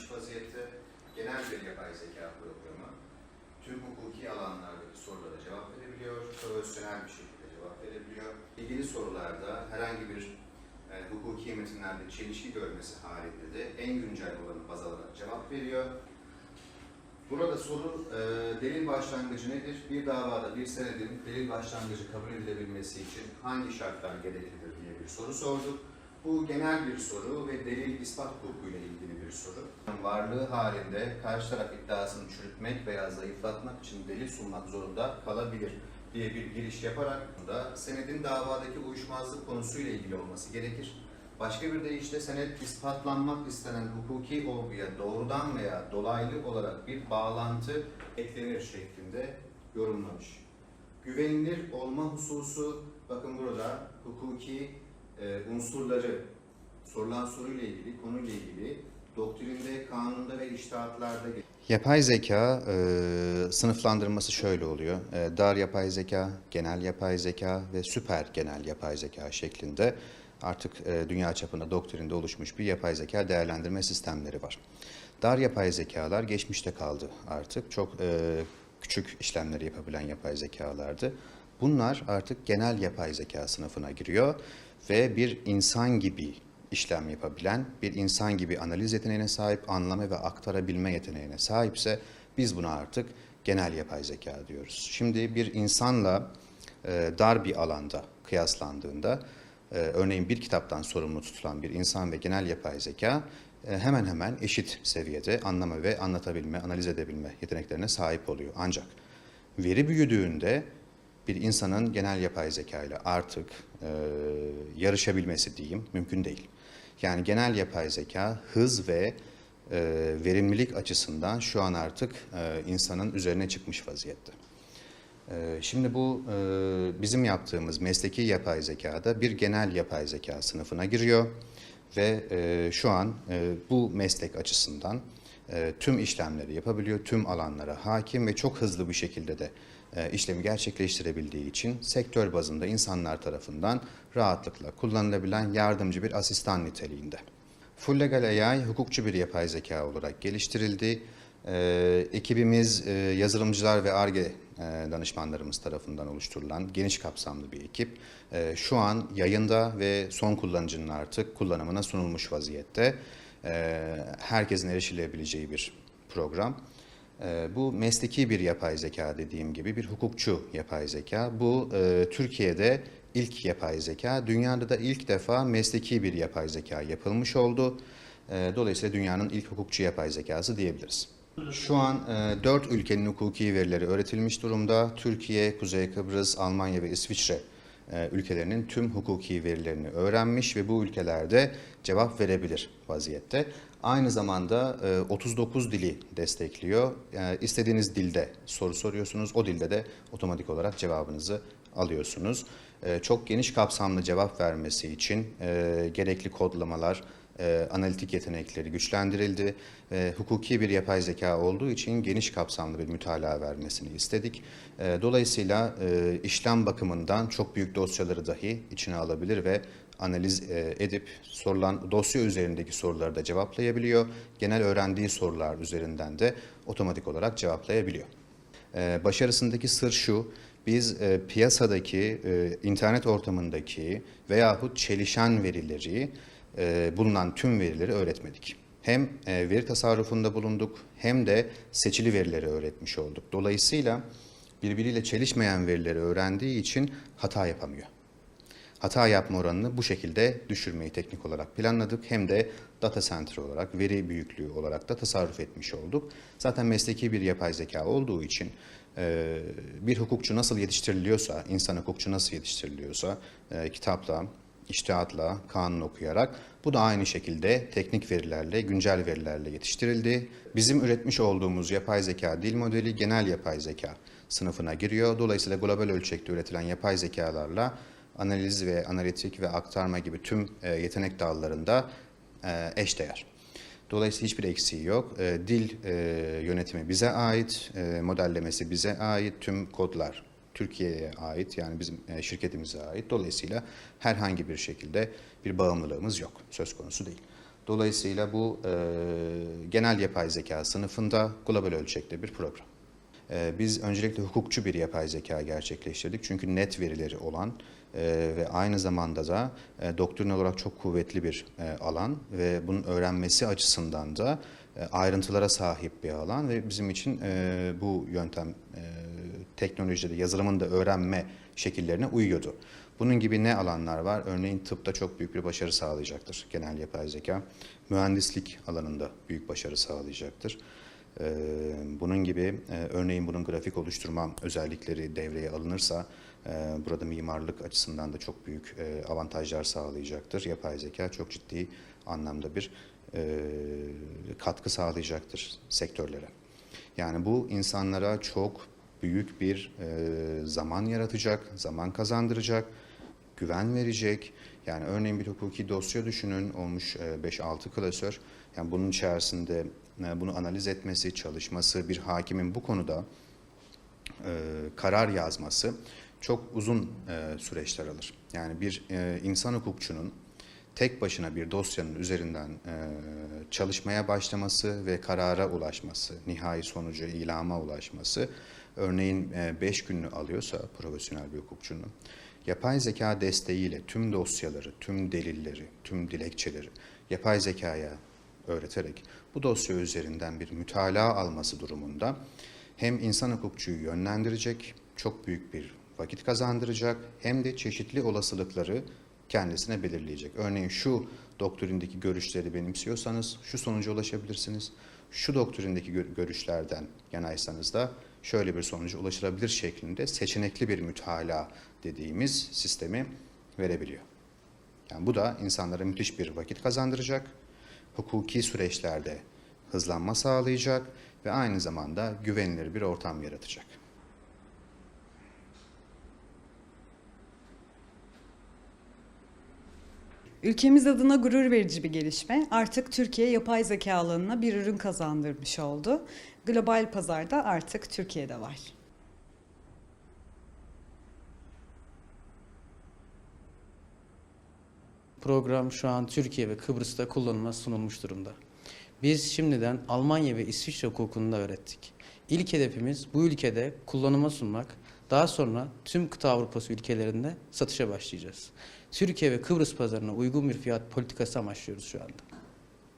gelmiş vaziyette. Genel bir yapay zeka programı tüm hukuki alanlardaki sorulara cevap verebiliyor, profesyonel bir şekilde cevap verebiliyor. İlgili sorularda herhangi bir e, hukuki metinlerde çelişki görmesi halinde de en güncel olanı baz alarak cevap veriyor. Burada soru e, delil başlangıcı nedir? Bir davada bir senedin delil başlangıcı kabul edilebilmesi için hangi şartlar gereklidir diye bir soru sorduk. Bu genel bir soru ve delil ispat hukukuyla ilgili bir soru. Varlığı halinde karşı taraf iddiasını çürütmek veya zayıflatmak için delil sunmak zorunda kalabilir diye bir giriş yaparak da senedin davadaki uyuşmazlık konusuyla ilgili olması gerekir. Başka bir deyişle senet ispatlanmak istenen hukuki olguya doğrudan veya dolaylı olarak bir bağlantı eklenir şeklinde yorumlamış. Güvenilir olma hususu, bakın burada hukuki e, unsurları, sorulan soruyla ilgili, konuyla ilgili doktrinde, kanunda ve iştahatlarda Yapay zeka e, sınıflandırması şöyle oluyor. E, dar yapay zeka, genel yapay zeka ve süper genel yapay zeka şeklinde artık e, dünya çapında doktrinde oluşmuş bir yapay zeka değerlendirme sistemleri var. Dar yapay zekalar geçmişte kaldı artık. Çok e, küçük işlemleri yapabilen yapay zekalardı. Bunlar artık genel yapay zeka sınıfına giriyor ve bir insan gibi işlem yapabilen, bir insan gibi analiz yeteneğine sahip, anlama ve aktarabilme yeteneğine sahipse biz buna artık genel yapay zeka diyoruz. Şimdi bir insanla e, dar bir alanda kıyaslandığında, e, örneğin bir kitaptan sorumlu tutulan bir insan ve genel yapay zeka e, hemen hemen eşit seviyede anlama ve anlatabilme, analiz edebilme yeteneklerine sahip oluyor. Ancak veri büyüdüğünde bir insanın genel yapay zeka ile artık e, yarışabilmesi diyeyim mümkün değil. Yani genel yapay zeka hız ve e, verimlilik açısından şu an artık e, insanın üzerine çıkmış vaziyette. E, şimdi bu e, bizim yaptığımız mesleki yapay zekada bir genel yapay zeka sınıfına giriyor ve e, şu an e, bu meslek açısından e, tüm işlemleri yapabiliyor, tüm alanlara hakim ve çok hızlı bir şekilde de işlemi gerçekleştirebildiği için sektör bazında insanlar tarafından rahatlıkla kullanılabilen yardımcı bir asistan niteliğinde. Full Legal AI hukukçu bir yapay zeka olarak geliştirildi. E, ekibimiz e, yazılımcılar ve ARGE e, danışmanlarımız tarafından oluşturulan geniş kapsamlı bir ekip. E, şu an yayında ve son kullanıcının artık kullanımına sunulmuş vaziyette. E, herkesin erişilebileceği bir program. E, bu mesleki bir yapay zeka dediğim gibi bir hukukçu yapay zeka. Bu e, Türkiye'de ilk yapay zeka, dünyada da ilk defa mesleki bir yapay zeka yapılmış oldu. E, dolayısıyla dünyanın ilk hukukçu yapay zekası diyebiliriz. Şu an e, dört ülkenin hukuki verileri öğretilmiş durumda. Türkiye, Kuzey Kıbrıs, Almanya ve İsviçre ülkelerinin tüm hukuki verilerini öğrenmiş ve bu ülkelerde cevap verebilir vaziyette. Aynı zamanda e, 39 dili destekliyor. E, istediğiniz dilde soru soruyorsunuz. O dilde de otomatik olarak cevabınızı alıyorsunuz. E, çok geniş kapsamlı cevap vermesi için e, gerekli kodlamalar, e, analitik yetenekleri güçlendirildi. E, hukuki bir yapay zeka olduğu için geniş kapsamlı bir mütalaa vermesini istedik. E, dolayısıyla e, işlem bakımından çok büyük dosyaları dahi içine alabilir ve analiz e, edip sorulan dosya üzerindeki soruları da cevaplayabiliyor. Genel öğrendiği sorular üzerinden de otomatik olarak cevaplayabiliyor. E, başarısındaki sır şu, biz e, piyasadaki, e, internet ortamındaki veyahut çelişen verileri, e, bulunan tüm verileri öğretmedik. Hem e, veri tasarrufunda bulunduk hem de seçili verileri öğretmiş olduk. Dolayısıyla birbiriyle çelişmeyen verileri öğrendiği için hata yapamıyor. Hata yapma oranını bu şekilde düşürmeyi teknik olarak planladık. Hem de data center olarak, veri büyüklüğü olarak da tasarruf etmiş olduk. Zaten mesleki bir yapay zeka olduğu için e, bir hukukçu nasıl yetiştiriliyorsa, insan hukukçu nasıl yetiştiriliyorsa e, kitapla, iştihatla, kanun okuyarak bu da aynı şekilde teknik verilerle, güncel verilerle yetiştirildi. Bizim üretmiş olduğumuz yapay zeka dil modeli genel yapay zeka sınıfına giriyor. Dolayısıyla global ölçekte üretilen yapay zekalarla analiz ve analitik ve aktarma gibi tüm e, yetenek dallarında e, eşdeğer. Dolayısıyla hiçbir eksiği yok. E, dil yönetimi bize ait, modellemesi bize ait, tüm kodlar Türkiye'ye ait yani bizim e, şirketimize ait. Dolayısıyla herhangi bir şekilde bir bağımlılığımız yok. Söz konusu değil. Dolayısıyla bu e, genel yapay zeka sınıfında global ölçekte bir program. Ee, Biz öncelikle hukukçu bir yapay zeka gerçekleştirdik. Çünkü net verileri olan e, ve aynı zamanda da e, doktrin olarak çok kuvvetli bir e, alan ve bunun öğrenmesi açısından da e, ayrıntılara sahip bir alan ve bizim için e, bu yöntem e, teknolojide yazılımın da öğrenme şekillerine uyuyordu. Bunun gibi ne alanlar var? Örneğin tıpta çok büyük bir başarı sağlayacaktır genel yapay zeka. Mühendislik alanında büyük başarı sağlayacaktır. Ee, Bunun gibi e, örneğin bunun grafik oluşturma özellikleri devreye alınırsa e, burada mimarlık açısından da çok büyük e, avantajlar sağlayacaktır. Yapay zeka çok ciddi anlamda bir katkı sağlayacaktır sektörlere. Yani bu insanlara çok büyük bir e, zaman yaratacak, zaman kazandıracak, güven verecek. Yani örneğin bir hukuki dosya düşünün olmuş e, 5-6 klasör. Yani bunun içerisinde e, bunu analiz etmesi, çalışması, bir hakimin bu konuda e, karar yazması çok uzun e, süreçler alır. Yani bir e, insan hukukçunun tek başına bir dosyanın üzerinden e, çalışmaya başlaması ve karara ulaşması, nihai sonucu ilama ulaşması örneğin 5 gününü alıyorsa profesyonel bir hukukçunun yapay zeka desteğiyle tüm dosyaları, tüm delilleri, tüm dilekçeleri yapay zekaya öğreterek bu dosya üzerinden bir mütalaa alması durumunda hem insan hukukçuyu yönlendirecek, çok büyük bir vakit kazandıracak hem de çeşitli olasılıkları kendisine belirleyecek. Örneğin şu doktrindeki görüşleri benimsiyorsanız şu sonuca ulaşabilirsiniz. Şu doktrindeki gö- görüşlerden yanaysanız da şöyle bir sonuca ulaşılabilir şeklinde seçenekli bir mütalaa dediğimiz sistemi verebiliyor. Yani bu da insanlara müthiş bir vakit kazandıracak, hukuki süreçlerde hızlanma sağlayacak ve aynı zamanda güvenilir bir ortam yaratacak. Ülkemiz adına gurur verici bir gelişme. Artık Türkiye yapay zeka alanına bir ürün kazandırmış oldu. Global pazarda artık Türkiye'de var. Program şu an Türkiye ve Kıbrıs'ta kullanıma sunulmuş durumda. Biz şimdiden Almanya ve İsviçre hukukunu da öğrettik. İlk hedefimiz bu ülkede kullanıma sunmak, daha sonra tüm kıta Avrupası ülkelerinde satışa başlayacağız. Türkiye ve Kıbrıs pazarına uygun bir fiyat politikası amaçlıyoruz şu anda.